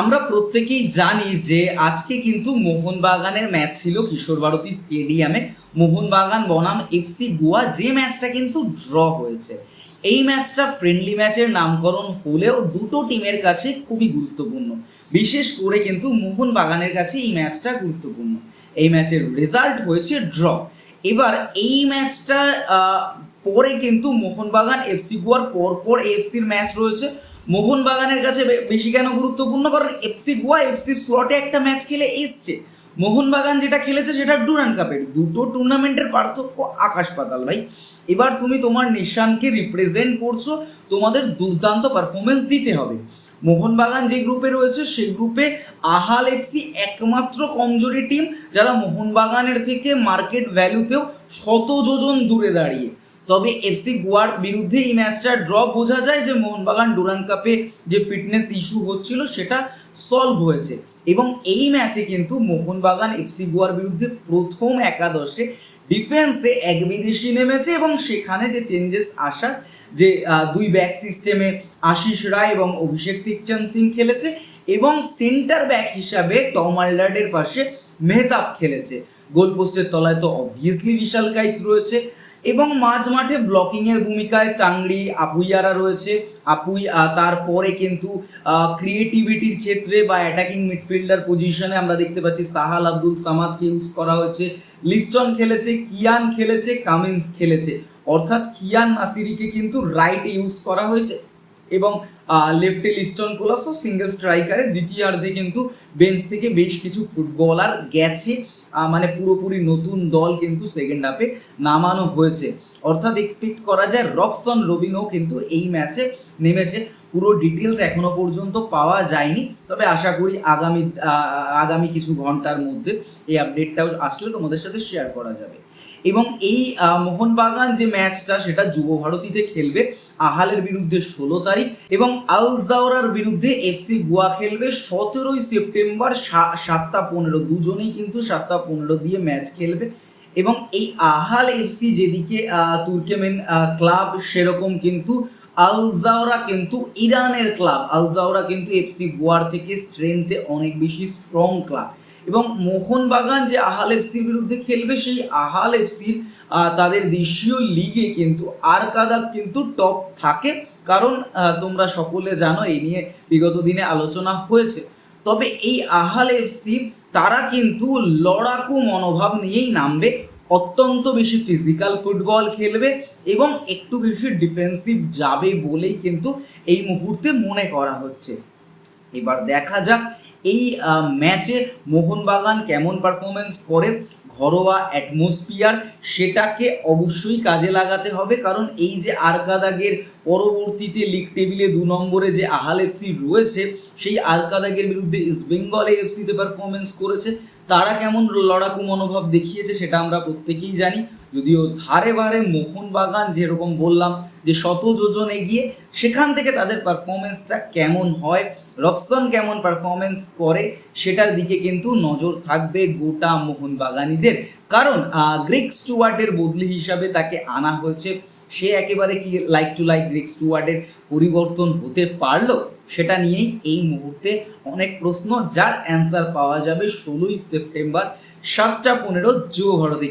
আমরা প্রত্যেকেই জানি যে আজকে কিন্তু মোহনবাগানের ম্যাচ ছিল কিশোর ভারতী স্টেডিয়ামে। মোহনবাগান, বনাম, এফসি, গোয়া যে ম্যাচটা কিন্তু ড্র হয়েছে। এই ম্যাচটা ফ্রেন্ডলি ম্যাচের নামকরণ হলেও দুটো টিমের কাছে খুবই গুরুত্বপূর্ণ। বিশেষ করে কিন্তু মোহনবাগানের কাছে এই ম্যাচটা গুরুত্বপূর্ণ। এই ম্যাচের রেজাল্ট হয়েছে ড্র। এবার এই ম্যাচটা পরে কিন্তু মোহনবাগান এফসি গোয়ার পরপর এফসির ম্যাচ রয়েছে। মোহনবাগানের কাছে বেশি কেন গুরুত্বপূর্ণ? কারণ এফসি গোয়া, এফসি স্লটে একটা ম্যাচ খেলে এসছে। মোহনবাগান যেটা খেলেছে সেটা ডুরান কাপের। দুটো টুর্নামেন্টের পার্থক্য আকাশ পাতাল, ভাই। এবার তুমি তোমার নিশানকে রিপ্রেজেন্ট করছ, তোমাদের দুর্দান্ত পারফরমেন্স দিতে হবে। মোহনবাগান যে গ্রুপে রয়েছে সেই গ্রুপে আহাল এফসি একমাত্র কমজোরি টিম যারা মোহনবাগানের থেকে মার্কেট ভ্যালুতেও শত যোজন দূরে দাঁড়িয়ে। তবে এফসি গোয়ার বিরুদ্ধে এই ম্যাচটা ড্র বোঝা যায় যে মোহনবাগান ডুরান কাপে যে ফিটনেস ইস্যু হচ্ছিল সেটা সলভ হয়েছে। এবং এই ম্যাচে কিন্তু মোহনবাগান এফসি গোয়ার বিরুদ্ধে প্রথম একাদশে ডিফেন্সে এক বিদেশি নেমেছে এবং সেখানে যে চেঞ্জেস আসার যে দুই ব্যাক সিস্টেমে আশিস রায় এবং অভিষেক টিকচান সিং খেলেছে এবং সেন্টার ব্যাক হিসাবে টম আল্ডার্ডের পাশে মেহতাব খেলেছে। গোল পোস্টের তলায় তো অবভিয়াসলি বিশাল কাইত রয়েছে। এবং মাঝ মাঠে ব্লকিংয়ের ভূমিকায় তাংড়ি আপুইয়ারা রয়েছে। আপুই তারপরে কিন্তু ক্রিয়েটিভিটির ক্ষেত্রে বা অ্যাটাকিং মিডফিল্ডার পজিশনে আমরা দেখতে পাচ্ছি সাহাল, আব্দুল সামাদকে ইউজ করা হয়েছে। লিস্টন খেলেছে, কিয়ান খেলেছে, কামিন্স খেলেছে। অর্থাৎ কিয়ান নাসিরিকে কিন্তু রাইটে ইউজ করা হয়েছে এবং লেফটে লিস্টন কোলাসো সিঙ্গেল স্ট্রাইকারে দ্বিতীয়ার্ধে কিন্তু বেঞ্চ থেকে বেশ কিছু ফুটবলার গেছে। মানে পুরোপুরি নতুন দল কিন্তু সেকেন্ড হাফে নামানো হয়েছে। অর্থাৎ এক্সপেক্ট করা যায় রকসন রবিনও কিন্তু এই ম্যাচে নেমেছে। পুরো ডিটেলস এখনও পর্যন্ত পাওয়া যায়নি। তবে আশা করি আগামী আগামী কিছু ঘণ্টার মধ্যে এই আপডেটটাও আসলে তোমাদের সাথে শেয়ার করা যাবে। এবং এই মোহনবাগান যে ম্যাচটা সেটা যুব ভারতীতে খেলবে আহালের বিরুদ্ধে ষোলো তারিখ এবং আলজাওরার বিরুদ্ধে এফসি গোয়া খেলবে সতেরোই সেপ্টেম্বর সাতটা পনেরো। দুজনেই কিন্তু সাতটা পনেরো দিয়ে ম্যাচ খেলবে এবং এই আহাল এফসি যেদিকে তুর্কেমেন ক্লাব সেরকম কিন্তু আলজাওরা কিন্তু ইরানের ক্লাব। আলজাওরা কিন্তু এফসি গোয়ার থেকে স্ট্রেংথে অনেক বেশি স্ট্রং ক্লাব এবং মোহনবাগান যে আহাল এফসির বিরুদ্ধে খেলবে, সেই আহাল এফসির তাদের দেশীয় লিগে কিন্তু আর কাদা কিন্তু টপ থাকে। কারণ তোমরা সকলে জানো এই নিয়ে বিগত দিনে আলোচনা হয়েছে। তবে এই আহাল এফসি তারা কিন্তু লড়াকু মনোভাব নিয়েই নামবে। অত্যন্ত বেশি ফিজিক্যাল ফুটবল খেলবে এবং একটু বেশি ডিফেন্সিভ যাবে বলেই কিন্তু এই মুহূর্তে মনে করা হচ্ছে। এবার দেখা যাক এই ম্যাচে মোহনবাগান কেমন পারফরমেন্স করে, ঘরোয়া অ্যাটমসফিয়ার সেটাকে অবশ্যই কাজে লাগাতে হবে। কারণ এই যে আরকাদাগের পরবর্তীতে লিগ টেবিলে দু নম্বরে যে আহাল এফসি রয়েছে, সেই আরকাদাগের বিরুদ্ধে ইস্ট বেঙ্গলে এফসিতে পারফরমেন্স করেছে। তারা কেমন লড়াকু মনোভাব দেখিয়েছে সেটা আমরা প্রত্যেকেই জানি। যদিও ধারে বারে মোহনবাগান যেরকম বললাম যে শত যোজন এগিয়ে, সেখান থেকে তাদের পারফরমেন্সটা কেমন হয় রবসন কেমন পারফরমেন্স করে, সেটার দিকে কিন্তু নজর থাকবে গোটা মোহনবাগানিদের। কারণ গ্রিক স্টুয়ার্টের বদলি হিসাবে তাকে আনা হয়েছে। সে একেবারে কি লাইক টু লাইক গ্রিক স্টুয়ার্টের পরিবর্তন হতে পারল, সেটা নিয়েই এই মুহূর্তে অনেক প্রশ্ন, যার অ্যান্সার পাওয়া যাবে ষোলোই সেপ্টেম্বর সাতটা পনেরো যুব ভারতী